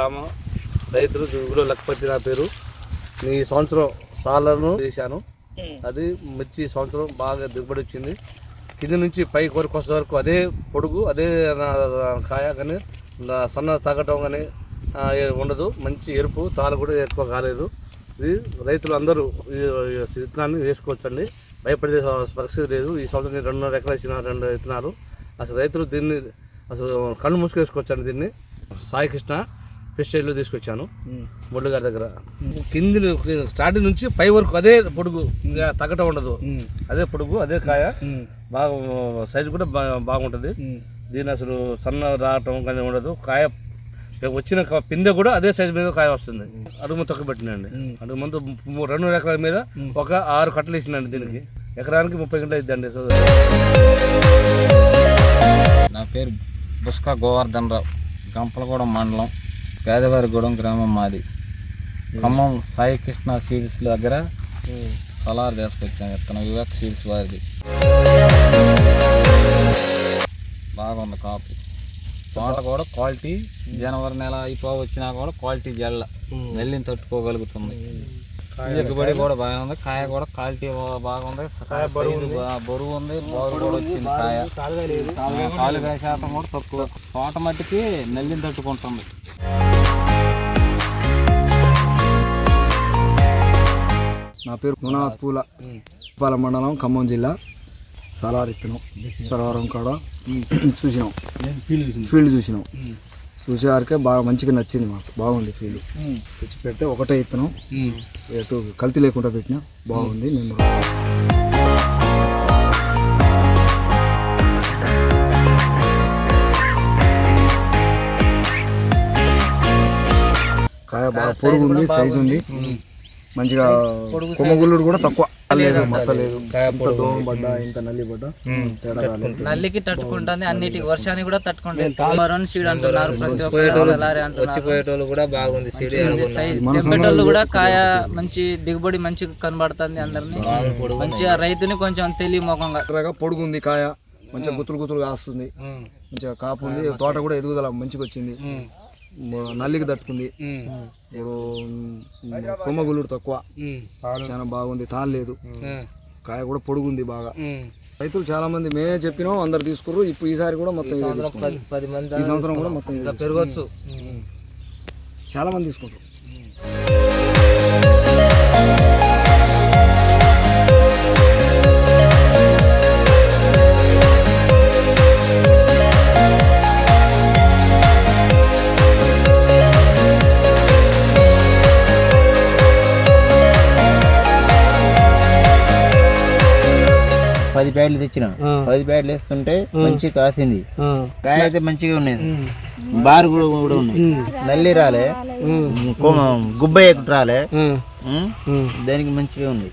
గ్రామ రైతులు ఊళ్ళో లక్కపతి నా పేరు. ఈ సంవత్సరం సాలను వేశాను అది మిర్చి సంవత్సరం బాగా దిగుబడి వచ్చింది. కింద నుంచి పై కొరకు వచ్చే వరకు అదే పొడుగు అదే కాయ కానీ సన్న తగ్గటం కానీ ఉండదు. మంచి ఎరుపు తాలు కూడా ఎక్కువ కాలేదు. ఇది రైతులు అందరూ విత్తనాన్ని వేసుకోవచ్చండి. భయపడే పరిస్థితి లేదు. ఈ సంవత్సరం నేను రెండున్నర ఎకరాలు ఇచ్చిన రెండు విత్తనాలు. అసలు రైతులు దీన్ని అసలు కళ్ళు మూసుకేసుకోవచ్చండి దీన్ని. సాయి కృష్ణ. ఫిష్లో తీసుకొచ్చాను. బొడ్డు గారి దగ్గర. కింది స్టార్టింగ్ నుంచి పై వరకు అదే పొడుగు ఇంకా తగ్గటం ఉండదు. అదే పొడుగు అదే కాయ. బాగా సైజు కూడా బాగుంటుంది. దీని అసలు సన్న రావటం కానీ ఉండదు. కాయ వచ్చిన పిందె కూడా అదే సైజు మీద కాయ వస్తుంది. అడుగు తొక్క పెట్టినండి. అడుగు మందు రెండు ఎకరాల మీద ఒక ఆరు కట్టలు ఇచ్చినండి దీనికి. ఎకరానికి ముప్పై గంటలు ఇద్దండి నా పేరు బుస్కా గోవర్ధన్ రావు. గంపలగూడెం మండలం. పేదవారిగూడెం గ్రామం మాది. ఖమ్మం సాయి కృష్ణ సీడ్స్ దగ్గర సలార్ తీసుకొచ్చాను విత్తనం వివేక్ సీడ్స్ వారిది. బాగుంది కాపు. తోట కూడా క్వాలిటీ జనవరి నెల అయిపో వచ్చినా కూడా క్వాలిటీ జల్ల. నెల్లిని తట్టుకోగలుగుతుంది. ఎగుబడి కూడా బాగుంది కాయ కూడా క్వాలిటీ బాగుంది. బరువు ఉంది. బరువు కూడా వచ్చింది కాయ. కాలుగా శాతం కూడా తక్కువ. తోట మట్టికి నెల్లిని తట్టుకుంటుంది. నా పేరు గుణనాథ్ పూల. ఉప్పాల మండలం ఖమ్మం జిల్లా సలారిత్తనం. సరవరం కాడ చూసినాం. ఫీల్డ్ చూసినాం. చూసేవారికే బాగా మంచిగా నచ్చింది మాకు. బాగుంది ఫీల్డ్. తెచ్చి పెడితే ఒకటే ఇత్తనం ఎటు కల్తీ లేకుండా పెట్టినా బాగుంది మేము కాయ బాగా పొడుగు ఉంది. సైజు ఉంది మంచిగా కొమ్మగుల్లుడు కూడా తక్కువ. లేదు మచ్చలేదు ఇంత దోమ పడ్డా ఇంత నల్లి పడ్డా తేడా రాలేదు. నల్లికి తట్టుకుంటుంది అన్నిటికి వర్షానికి కూడా తట్టుకుంటుంది. మరొని సీడ్ అంటున్నారు ప్రతి ఒక్కరు అలాగే అంటున్నారు. కూడా బాగుంది కాయ మంచి దిగుబడి మంచిగా కనబడుతుంది అందరినీ. మంచిగా రైతుని కొంచెం తెలియ ముఖంగా. ఎకరాగా పొడుగు ఉంది కాయ. మంచిగా గుత్తులు గుత్తులు కాస్తుంది మంచిగా కాపు ఉంది. తోట కూడా ఎదుగుదల మంచిగా వచ్చింది. నల్లికి తట్టుకుంది. ఇప్పుడు కొమ్మగుల్లుడు తక్కువ. చాలా బాగుంది తాను లేదు. కాయ కూడా పొడుగుంది బాగా. రైతులు చాలా మంది మేమే చెప్పినాం అందరు తీసుకుర్రు. ఇప్పుడు ఈసారి కూడా మొత్తం ఈ సంవత్సరం కూడా మొత్తం పెరగచ్చు. చాలా మంది తీసుకుంటారు పది ప్యాడ్లు తెచ్చినాం. పది ప్యాడ్లు వేస్తుంటే మంచి కాసింది. కాయ అయితే మంచిగా ఉన్నది బారు కూడా కూడా ఉన్నాయి. నల్లి రాలే. గుబ్బ ఎక్కుట రాలే? దానికి మంచిగా ఉంది.